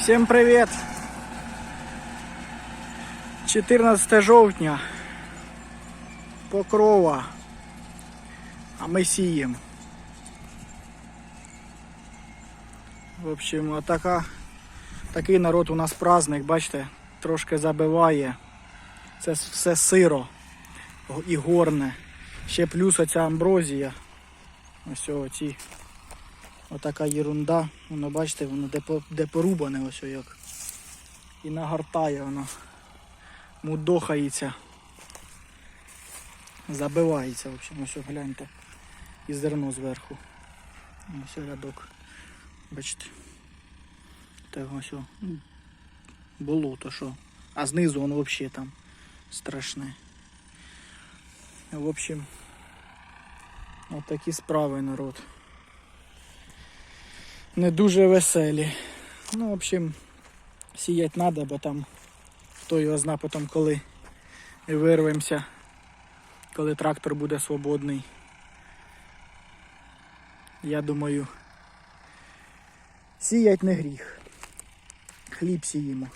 Всім привіт! 14 жовтня. Покрова. А ми сіємо. В общем, отака, такий народ у нас праздник, бачите, трошки забиває. Це все сиро і горне. Ще плюс оця амброзія. Ось оці. Отака єрунда. Воно бачите, воно де, де порубане ось як. І нагортає воно. Мудохається. Забивається, в общем, ось гляньте. І зерно зверху. Ось рядок. Бачите. Так ось о. м, Болото що. А знизу воно взагалі там страшне. В общем, от такі справи народ. Не дуже веселі. Ну, в общем, сіять треба, бо там хто його зна потім, коли вирвемося, коли трактор буде свободний. Я думаю, сіять не гріх. Хліб сіємо.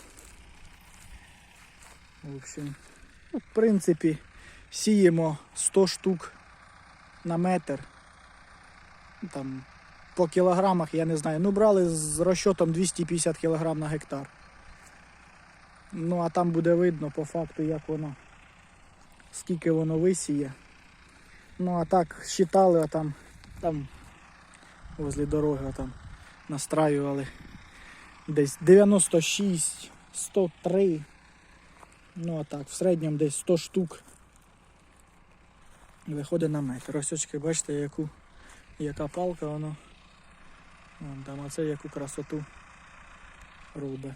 В общем, ну, в принципі, сіємо 100 штук на метр. Там по кілограмах, я не знаю. Ну, брали з розчотом 250 кілограм на гектар. Ну, а там буде видно по факту, як воно, скільки воно висіє. Ну, а так, считали, а там, там возле дороги а там настраювали десь 96, 103. Ну, а так, в середньому десь 100 штук. Виходить на метр. Ось очки, бачите, яку, яка палка воно. Там оце яку красоту робить.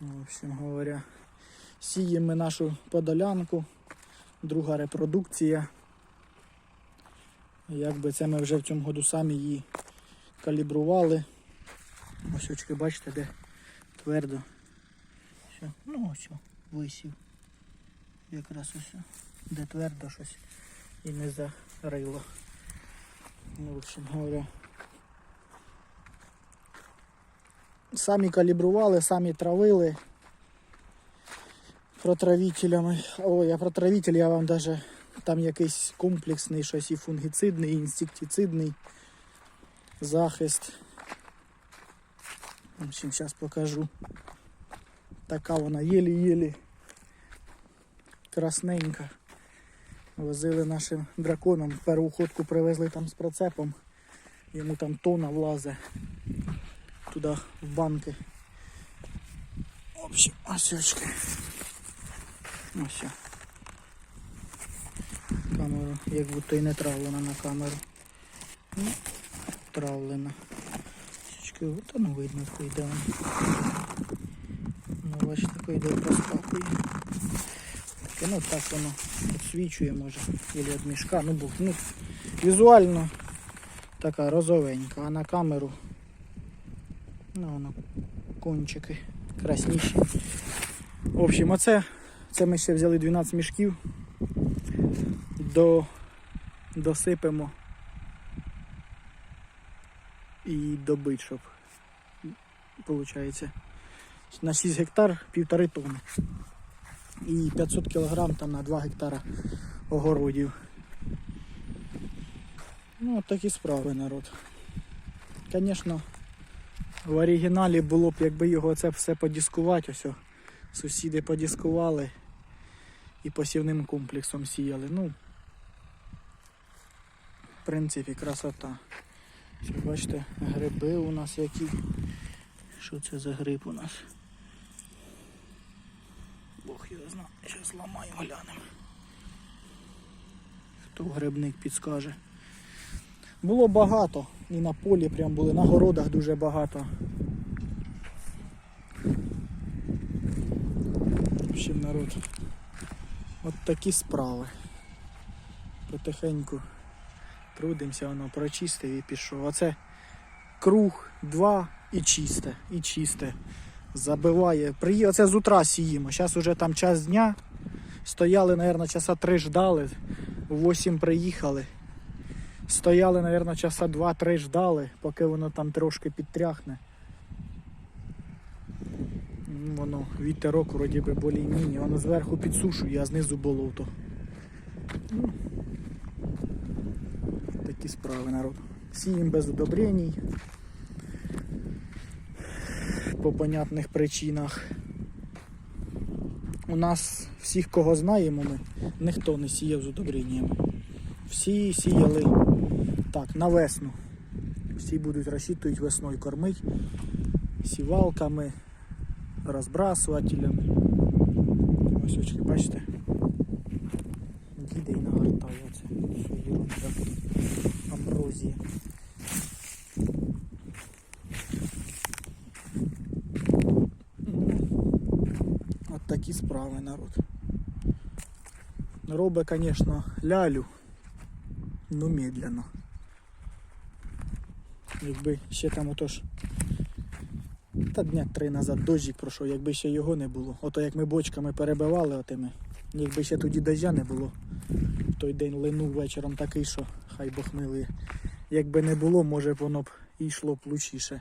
Ну, В общем говоря, сіємо нашу подолянку, друга репродукція. Якби це ми вже в цьому году самі її калібрували. Ось очки, бачите, де твердо. Все. Ну ось висів. Якраз ось, де твердо щось і не зарило. Ну, в общем говоря. Самі калібрували, самі травили протравителями. Ой, а протравитель я вам даже там якийсь комплексний, щось і фунгіцидний, і інсектицидний захист. В общем, зараз покажу. Така вона єлі-єлі красненька. Возили нашим драконом. Перву ходку привезли там з прицепом. Йому там тона влазе туди в банки. В общем, ось очки. Ось. о. Камеру, як будто і не травлена на камеру. Ну, травлена. Очки, та ну видно, такий йде. Ну, бачите, такий йде проскакує. Таке, ну так воно підсвічує може. Ілі від мішка. Ну, бо, ну, візуально така розовенька, а на камеру Ну, воно кончики красніші. В общем, оце це ми ще взяли 12 мішків. До, досипемо і добить, щоб виходить. На 6 гектар півтори тонни. І 500 кг там на 2 гектара огородів. Ну, от такі справи, народ. Звісно, в оригіналі було б, якби його це все подіскувати, ось. Сусіди подіскували і посівним комплексом сіяли. Ну, в принципі, красота. Ось, бачите, гриби у нас які. Що це за гриб у нас? Бог його знає. Зараз ламаю, глянемо. Хто грибник підскаже. Було багато. І на полі прям були, на городах дуже багато. В общем, народ. От такі справи. Потихеньку трудимося, воно прочистив і пішов. Оце круг, два і чисте, і чисте. Забиває. Оце з утра сіємо. Зараз уже там час дня. Стояли, мабуть, часа три ждали. В 8 приїхали. Стояли, мабуть, часа 2-3 ждали, поки воно там трошки підтряхне. Воно вітерок вроді би болі-міні, воно зверху підсушує, а знизу болото. Ну, такі справи народ. Сіємо без удобрень. По понятних причинах. У нас всіх, кого знаємо ми, ніхто не сіяв з удобреннями. Всі сіяли так, на весну. Всі будуть розчитують весною кормить сівалками, розбрасувателями. Ось очки, бачите? Діде і нагортає оце. Що ерунда. Амброзія. От такі справи народ. Робить, звісно, лялю, ну медленно. Якби ще там отож. Та дня три назад дощик пройшов, якби ще його не було. Ото як ми бочками перебивали отими, якби ще тоді дождя не було. В той день линув вечором такий, що хай Бог. Якби не було, може б воно б і йшло б лучіше.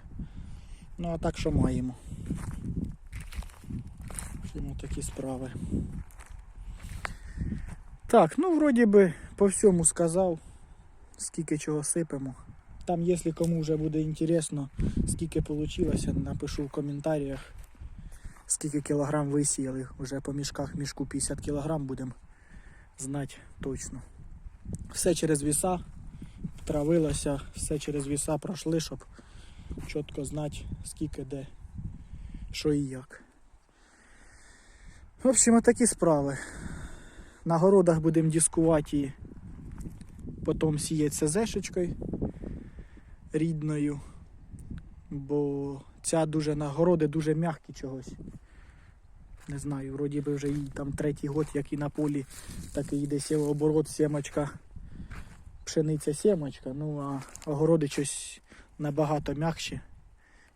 Ну а так що маємо. Чому такі справи. Так, ну вроді би по всьому сказав, скільки чого сипемо. Там, якщо кому вже буде інтересно, скільки вийшло, напишу в коментарях, скільки кілограм висіяли. Вже по мішках мішку 50 кілограм будемо знати точно. Все через віса травилося, все через віса пройшли, щоб чітко знати, скільки де, що і як. В общем, такі справи. На городах будемо дискувати і потім сіяти СЗшечкою рідною, бо ця дуже нагороди дуже м'які чогось. Не знаю, вроді би вже їй там третій год, як і на полі, так і йде сівооборот, сімочка, пшениця сімочка, ну а огороди щось набагато м'якші.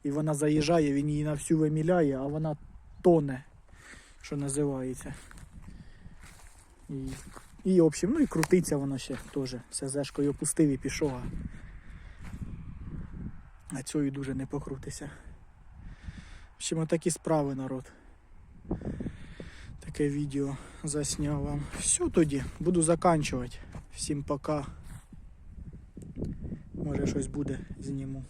І вона заїжджає, він її на всю виміляє, а вона тоне, що називається. І, і в общем, ну і крутиться вона ще теж. СЗшкою опустив і пішов. а цією дуже не покрутися. В общем, такі справи, народ. Таке відео засняв вам. Все тоді, буду заканчувати. Всім пока. Може щось буде, зніму.